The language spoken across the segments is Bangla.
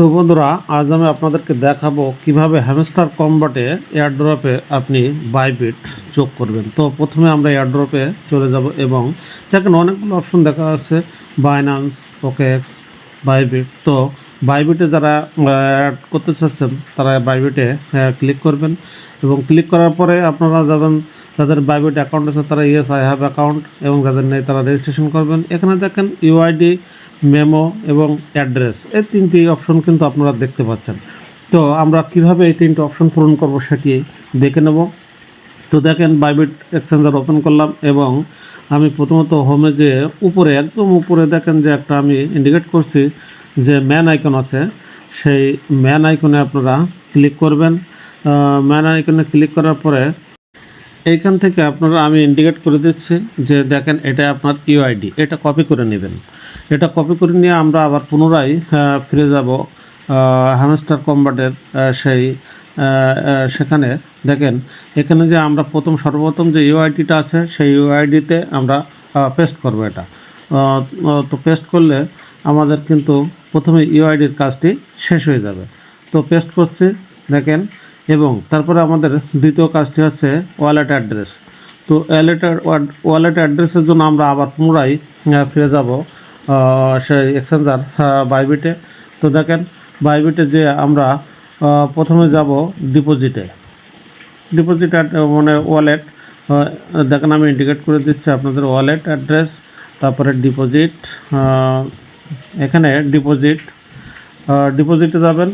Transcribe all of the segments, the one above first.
তো বন্ধুরা, আজ আমি আপনাদেরকে দেখাবো কীভাবে হ্যামস্টার কম্বাটে এয়ারড্রপে আপনি বাইবিট যোগ করবেন। তো প্রথমে আমরা এয়ারড্রপে চলে যাব এবং দেখেন অনেকগুলো অপশন দেখা আছে বাইনান্স ওকেএক্স বাইবিট তো বাইবিটে যারা অ্যাড করতে চাচ্ছেন, তারা বাইবিটে ক্লিক করবেন এবং ক্লিক করার পরে আপনারা যাবেন যাদের বাইবিট অ্যাকাউন্ট আছে, তারা ইয়েস আই হ্যাভ অ্যাকাউন্ট এবং যাদের নেই, তারা রেজিস্ট্রেশন করবেন। এখানে দেখেন ইউআইডি মেমো এবং অ্যাড্রেস। এই তিনটি অপশন কিন্তু আপনারা দেখতে পাচ্ছেন। তো আমরা কীভাবে এই তিনটি অপশন পূরণ করব সেটি দেখে নেব। তো দেখেন বাইবিট এক্সচেঞ্জার ওপেন করলাম এবং আমি প্রথমত হোমে যে উপরে, একদম উপরে দেখেন যে একটা আমি ইন্ডিকেট করছি যে ম্যান আইকন আছে। সেই ম্যান আইকনে আপনারা ক্লিক করবেন। ম্যান আইকনে ক্লিক করার পরে এইখান থেকে আপনারা আমি ইন্ডিকেট করে দিচ্ছি যে দেখেন, এটা আপনার ইউআইডি এটা কপি করে নেবেন। এটা কপি করে নিয়ে আমরা আবার পুনরায় ফিরে যাব হ্যামস্টার কম্বাটের সেই সেখানে। দেখেন, এখানে যে আমরা প্রথম, সর্বপ্রথম যে ইউআইডিটা আছে, সেই ইউআইডিতে আমরা পেস্ট করব এটা। তো পেস্ট করলে আমাদের কিন্তু প্রথমে ইউআইডির কাজটি শেষ হয়ে যাবে। তো পেস্ট করছি, দেখেন, এবং তারপরে আমাদের দ্বিতীয় কাজটি হচ্ছে ওয়ালেট অ্যাড্রেস তো ওয়ালেট ওয়ালেট অ্যাড্রেসের জন্য আমরা আবার পুনরায় ফিরে যাব। এক্সচেঞ্জার বাইবিটে তো দেখেন বাইবিটে যে আমরা প্রথমে যাব ডিপোজিটে ডিপোজিট মানে ওয়ালেট দেখেন আমি ইন্ডিকেট করে দিচ্ছি আপনাদের ওয়ালেট অ্যাড্রেস তারপরে ডিপোজিট এখানে ডিপোজিট ডিপোজিটে যাবেন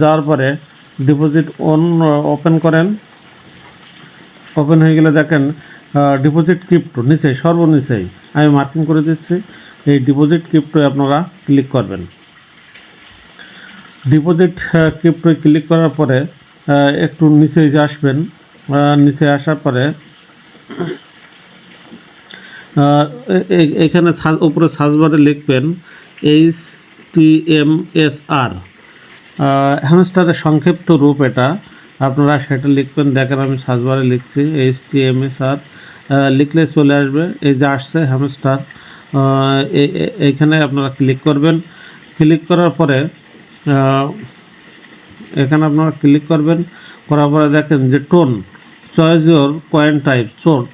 যাওয়ার পরে ডিপোজিট অন ওপেন করেন। ওপেন হয়ে গেলে দেখেন ডিপোজিট ক্রিপ্টো নিচে সর্বনিচেই আমি মার্কিং করে দিচ্ছি। এই ডিপোজিট ক্রিপ্টোয় আপনারা ক্লিক করবেন। ডিপোজিট ক্রিপ্টোয় ক্লিক করার পরে একটু নিচে যে আসবেন নিচে আসার পরে এখানে উপরে সার্চ বারে লিখবেন H T M S R হ্যামস্টারের সংক্ষিপ্ত রূপ এটা। আপনারা সেটা লিখবেন, দেখেন আমি সার্চবারে লিখছি H T M S R লিখলে চলে আসবে, এই যে আসছে হ্যামস্টার এইখানে আপনারা ক্লিক করবেন। ক্লিক করার পরে এখানে আপনারা ক্লিক করবেন। করার পরে দেখেন যে tone choice your coin type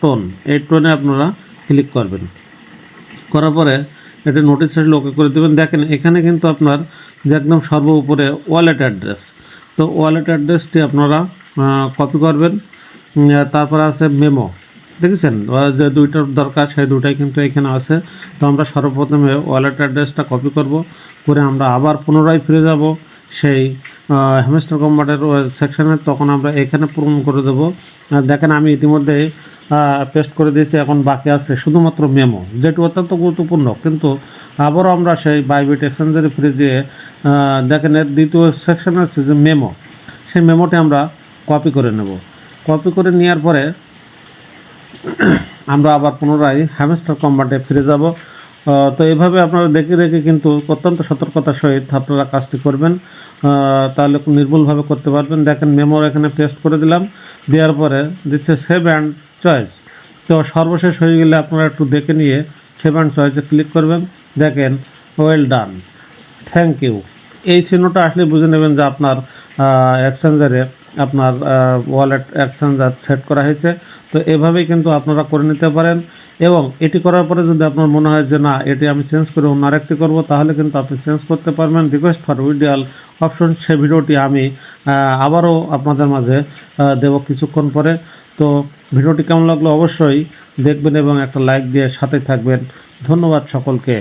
টোন এই টোনে আপনারা ক্লিক করবেন। করার পরে এটা নোটিস আসলে ওকে করে দেবেন। দেখেন, এখানে কিন্তু আপনার যে একদম সর্ব উপরে ওয়ালেট অ্যাড্রেস তো ওয়ালেট অ্যাড্রেসটি আপনারা কপি করবেন। তারপরে আছে মেমো দেখেছেন? যে দুইটার দরকার, সেই দুটাই কিন্তু এখানে আছে। তো আমরা সর্বপ্রথমে ওয়ালেট অ্যাড্রেসটা কপি করব, করে আমরা আবার পুনরায় ফিরে যাব সেই হ্যামস্টার কম্বাটের সেকশানে তখন আমরা এখানে পূরণ করে দেবো। দেখেন আমি ইতিমধ্যে পেস্ট করে দিয়েছি, এখন বাকি আছে শুধুমাত্র মেমো যেটি অত্যন্ত গুরুত্বপূর্ণ। কিন্তু আবারও আমরা সেই বাইবিট এক্সচেঞ্জারে ফিরে দিয়ে দেখেন এর দ্বিতীয় সেকশন আছে যে মেমো সেই মেমোটি আমরা কপি করে নেব। কপি করে নেওয়ার পরে আমরা আবার পুনরায় হ্যামস্টার কম্বাটে ফিরে যাব। তো এইভাবে আপনারা দেখে দেখে কিন্তু অত্যন্ত সতর্কতার সহিত আপনারা কাজটি করবেন। তাহলে নির্ভুলভাবে করতে পারবেন। দেখেন মেমোর এখানে পেস্ট করে দিলাম। দেওয়ার পরে দিচ্ছে সেভ অ্যান্ড চয়েস তো সর্বশেষ হয়ে গেলে আপনারা একটু দেখে নিয়ে সেভ অ্যান্ড চয়েসে ক্লিক করবেন। দেখেন ওয়েল ডান থ্যাংক ইউ এই চিহ্নটা আসলে বুঝে নেবেন যে আপনার এক্সচেঞ্জারে আপনার ওয়ালেট এক্সচেঞ্জার সেট করা হয়েছে। তো এভাবেই কিন্তু আপনারা করে নিতে পারেন। এবং এটি করার পরে যদি আপনার মনে হয় যে না, এটি আমি চেঞ্জ করে অন্য আরেকটি করব, তাহলে কিন্তু আপনি চেঞ্জ করতে পারবেন। রিকোয়েস্ট ফর উইডিয়াল অপশন সে ভিডিওটি আমি আবারও আপনাদের মাঝে দেব কিছুক্ষণ পরে। তো ভিডিওটি কেমন লাগল অবশ্যই দেখবেন এবং একটা লাইক দিয়ে সাথে থাকবেন। ধন্যবাদ সকলকে।